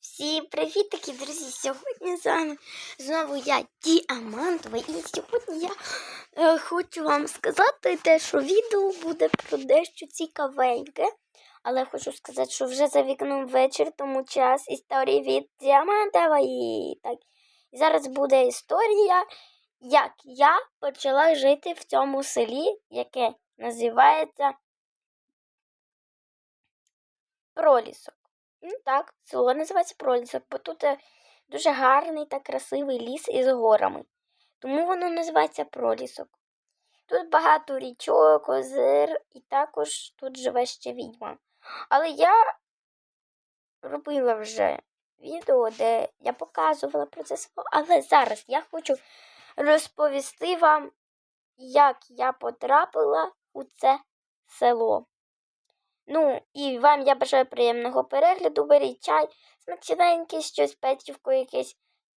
Всім привіт, такі друзі! Сьогодні з вами знову я Діамантова. І сьогодні я е, хочу вам сказати те, що відео буде про дещо цікавеньке. Але хочу сказати, що вже за вікном вечір, тому час історії від Діамантової. Так, і зараз буде історія, як я почала жити в цьому селі, яке називається Пролісок. Ну, так, село називається Пролісок, бо тут е, дуже гарний та красивий ліс із горами. Тому воно називається Пролісок. Тут багато річок, озер, і також тут живе ще відьма. Але я робила вже відео, де я показувала про це село. Але зараз я хочу розповісти вам, як я потрапила у це село. Ну, і вам я бажаю приємного перегляду. Беріть чай, смачненький, щось печівко якесь.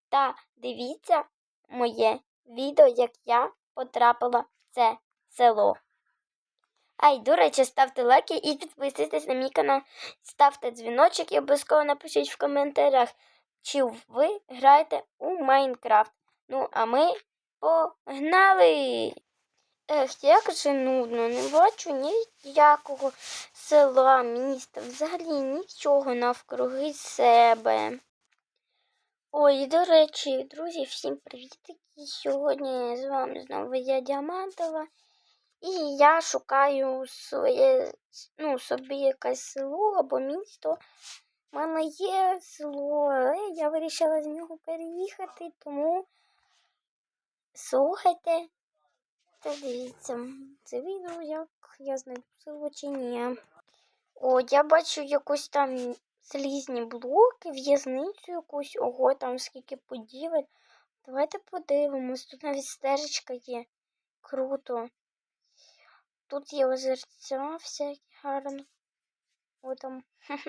Та дивіться моє відео, як я потрапила в це село. Ай, до речі, ставте лайки і підписуйтесь на мій канал, ставте дзвіночок і обов'язково напишіть в коментарях, чи ви граєте у Майнкрафт. Ну, а ми погнали! Ех, як же нудно, не бачу ніякого села, міста, взагалі нічого навкруги себе. Ой, до речі, друзі, всім привіт! Сьогодні з вами знову я Діамантова. І я шукаю своє, ну, собі якесь село або місто. У мене є село, але я вирішила з нього переїхати, тому слухайте та дивіться це відео, як я знайду чи ні. О, я бачу якусь там залізні блоки, в'язницю якусь, ого, там скільки подівель. Давайте подивимось, тут навіть стежечка є. Круто. Тут є озерця всякі гарно. О, там.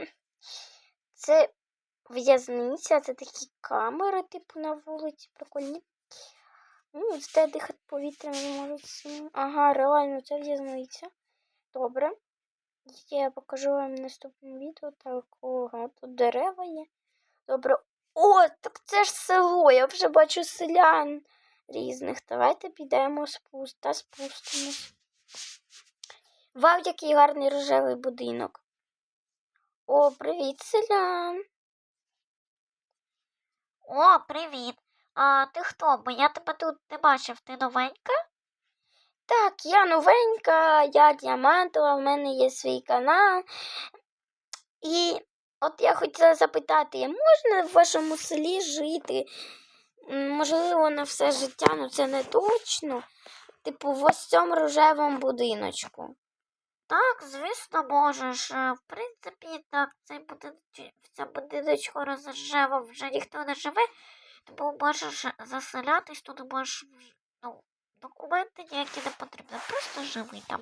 Це в'язниця, це такі камери, типу, на вулиці, прикольні. Ну, де дихати повітрям не можуть. Ага, реально, це в'язниця. Добре. Я покажу вам в наступному відео. Так, ого, тут дерева є. Добре. О, так це ж село. Я вже бачу селян різних. Давайте підемо спуст та спустимось. Вау, який гарний рожевий будинок. О, привіт, селян. О, привіт. А ти хто? Бо я тебе тут не бачив. Ти новенька? Так, я новенька, я діамантова, в мене є свій канал. І от я хотіла запитати, можна в вашому селі жити? Можливо, на все життя, ну це не точно. Типу, в ось цьому рожевому будиночку. Так, звісно, можеш. В принципі, так, цей в цьому будиночку вже ніхто не живе, тому можеш заселятись, тут можеш, ну, документи ніякі не потрібні, просто живи там.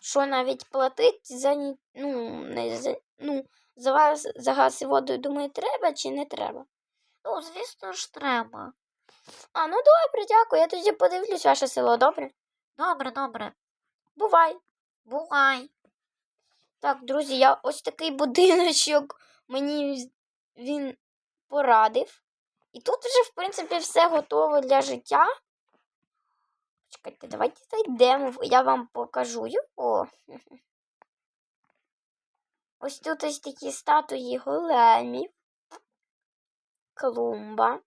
Що навіть платить за ні- ну, не за, ну, за вас за газ і воду, думаю, треба чи не треба? Ну, звісно ж, треба. А, ну добре, дякую. Я тоді подивлюсь ваше село, добре? Добре, добре. Бувай. Бувай. Так, друзі, я ось такий будиночок мені він порадив. І тут вже, в принципі, все готово для життя. Чекайте, давайте зайдемо. Я вам покажу його. Ось тут ось такі статуї големів. Клумба.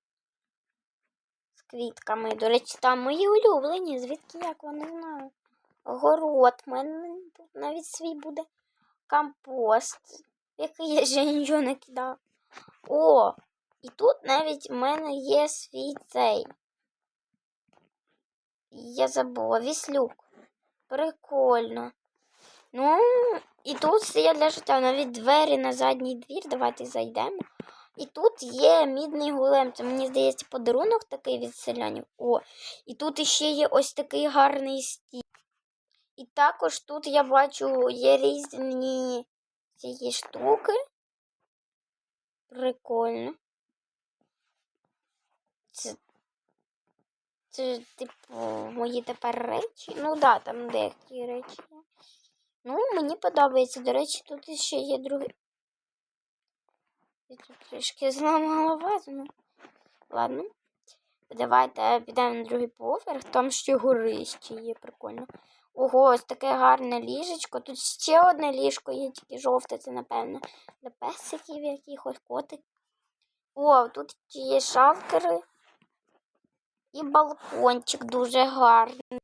З квітками. До речі, там мої улюблені. Звідки як вони знаю? Город. У мене навіть свій буде компост, який я ще нічого не кидав. О! І тут навіть в мене є свій цей. Я забула, віслюк. Прикольно. Ну, і тут все для життя. Навіть двері на задній двір. Давайте зайдемо. І тут є мідний голем. Це мені здається подарунок такий від селянів. О, і тут іще є ось такий гарний стіл. І також тут я бачу є різні ці штуки. Прикольно. Це, це, типу, мої тепер речі. Ну так, да, там деякі речі. Ну, мені подобається. До речі, тут ще є другий. Я тут трішки зламала вазу. Ну. Ладно. Давайте підемо на другий поверх. Там ще горище є, прикольно. Ого, ось таке гарне ліжечко. Тут ще одне ліжко є, тільки жовте, це, напевно, для песиків якихось котик. О, тут є шавкери. І балкончик дуже гарний.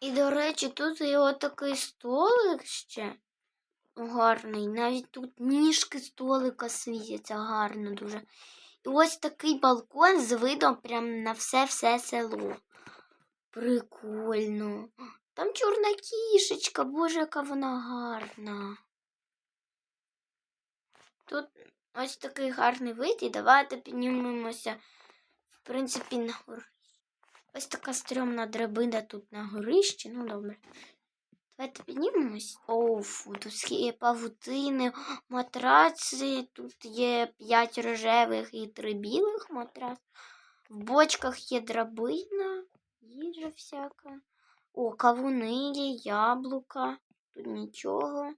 І, до речі, тут є отакий столик ще гарний. Навіть тут ніжки столика світяться гарно дуже. І ось такий балкон з видом прям на все-все село. Прикольно. Там чорна кішечка, боже, яка вона гарна. Тут ось такий гарний вид, і давайте піднімемося, принципі, на горищі. Ось така стрьомна драбина тут на горищі. Ну, добре. Давайте піднімемось. Оу, фу, тут є павутини, матраци. Тут є п'ять рожевих і три білих матрас. В бочках є драбина, їжа всяка. О, кавуни є, яблука. Тут нічого.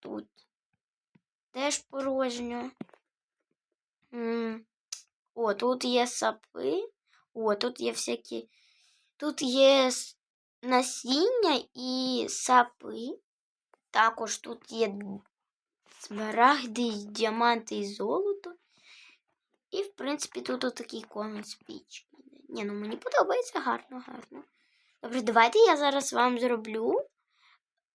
Тут теж порожньо. О, тут є сапи. О, тут є всякі. Тут є насіння і сапи. Також тут є смарагди, діаманти і золото. І, в принципі, тут отакий комент спіч. Ні, ну мені подобається гарно, гарно. Добре, давайте я зараз вам зроблю.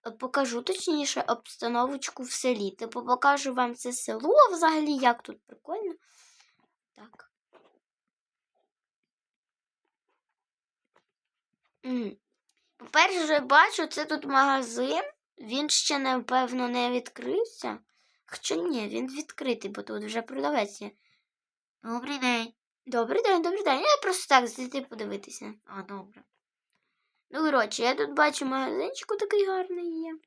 е, Покажу точніше обстановочку в селі. Типу покажу вам це село взагалі, як тут прикольно. Так. По-перше, я бачу, це тут магазин. Він ще, напевно, не відкрився. Хоча ні, він відкритий, бо тут вже продавець є. Добрий день. Добрий день, добрий день. Я просто так зайти подивитися. А, добре. Ну, коротше, я тут бачу магазинчик такий гарний є.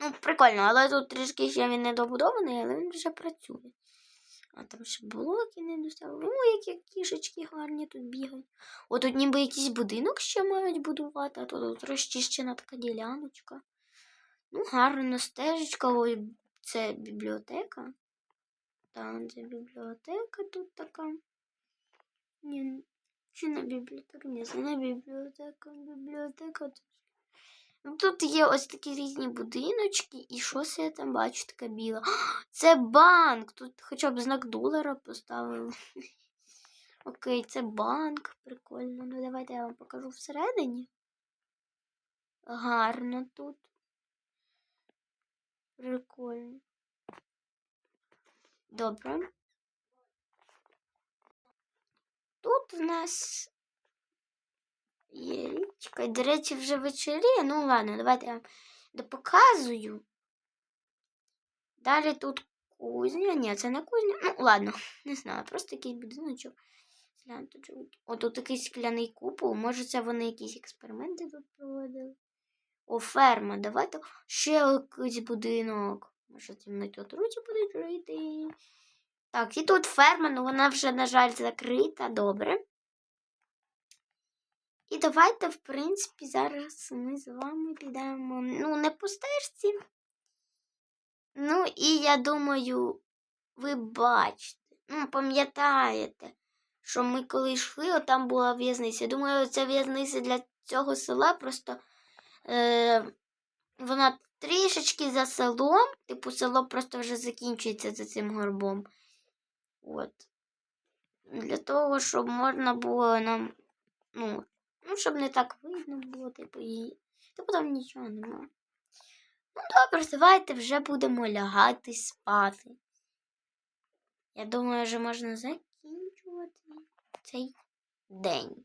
Ну, прикольно, але тут трішки ще він недобудований, але він вже працює. А там ще блоки не доставили. О, які кішечки гарні тут бігають. О, тут ніби якийсь будинок ще мають будувати, а то тут розчищена така діляночка. Ну, гарна стежечка, ой, це бібліотека. Там це бібліотека тут така. Ні, чи не бібліотека? Ні, це не бібліотека, бібліотека тут. Ну, тут є ось такі різні будиночки, і що це я там бачу таке біле? Це банк! Тут хоча б знак долара поставили. Окей, це банк. Прикольно. Ну давайте я вам покажу всередині. Гарно тут. Прикольно. Добре. Тут у нас є річка. До речі, вже вечеріє. Ну ладно, давайте я вам допоказую. Далі тут кузня. Ні, це не кузня. Ну, ладно, не знаю, просто якийсь будиночок. Тут. О, тут такий скляний купол. Може, це вони якісь експерименти тут проводили. О, ферма. Давайте ще якийсь будинок. Може, там на тетруці будуть жити. Так, і тут ферма, ну вона вже, на жаль, закрита. Добре. І давайте, в принципі, зараз ми з вами підемо. Ну, не по стежці. Ну, і я думаю, ви бачите, ну, пам'ятаєте, що ми коли йшли, от там була в'язниця. Думаю, це в'язниця для цього села просто е, вона трішечки за селом, типу, село просто вже закінчується за цим горбом. От. Для того, щоб можна було нам, ну, ну, щоб не так видно було, типу, і. Типу там нічого немає. Ну, добре, давайте вже будемо лягати спати. Я думаю, вже можна закінчувати цей день.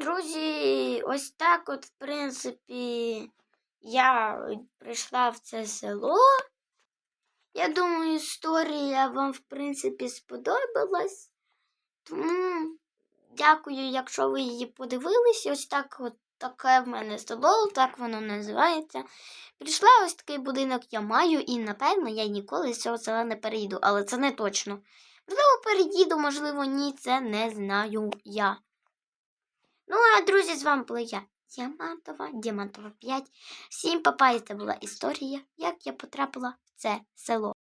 Друзі, ось так от, в принципі, я прийшла в це село. Я думаю, історія вам, в принципі, сподобалась. Тому дякую, якщо ви її подивились. Ось так от таке в мене село, так воно називається. Прийшла ось такий будинок я маю, і напевно я ніколи з цього села не переїду, але це не точно. Можливо, переїду, можливо, ні, це не знаю я. Ну, а друзі, з вами була я, Діамантова, Діамантова 5. Всім папа, і це була історія, як я потрапила в це село.